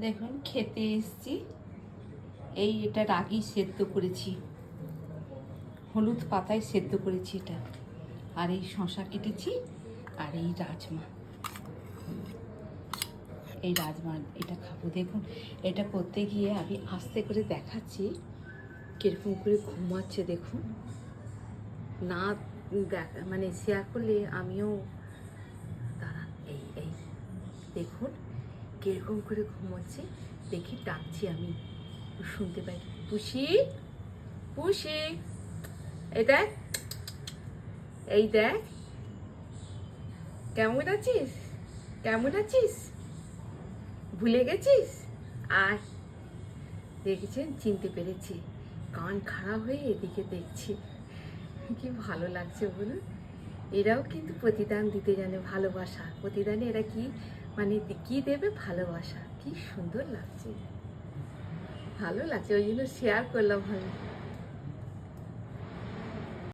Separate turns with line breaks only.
দেখুন, খেতে এসছি। এই এটা রাগি সেদ্ধ করেছি। হলুদ পাতায় সেদ্ধ করেছি এটা। আর এই শশা কেটেছি আর এই রাজমা। এই রাজমা এটা খাব। দেখুন, এটা করতে গিয়ে আমি আস্তে করে দেখাচ্ছি, কীরকম করে ঘুমাচ্ছে, দেখুন। না দেখা মানে শেয়ার করলে আমিও দাঁড়ান, এই এই, দেখুন। কীরকম করে ঘুমোচ্ছে, দেখি ডাকছি আমি। শুনতে পাই, পুষি পুষি, এই দেখ এই দেখ, কেমন আছিস? কেমন আছিস? ভুলে গেছিস? আর দেখেছেন, চিনতে পেরেছি। কান খারাপ হয়ে এদিকে দেখছি। কি ভালো লাগছে বলুন। এরাও কিন্তু প্রতিদান দিতে জানে ভালোবাসা। প্রতিদানে এরা কি মানে কি দেবে? ভালোবাসা। কি সুন্দর লাগছে। ভালো লাগছে, ওই জন্য শেয়ার করলাম আমি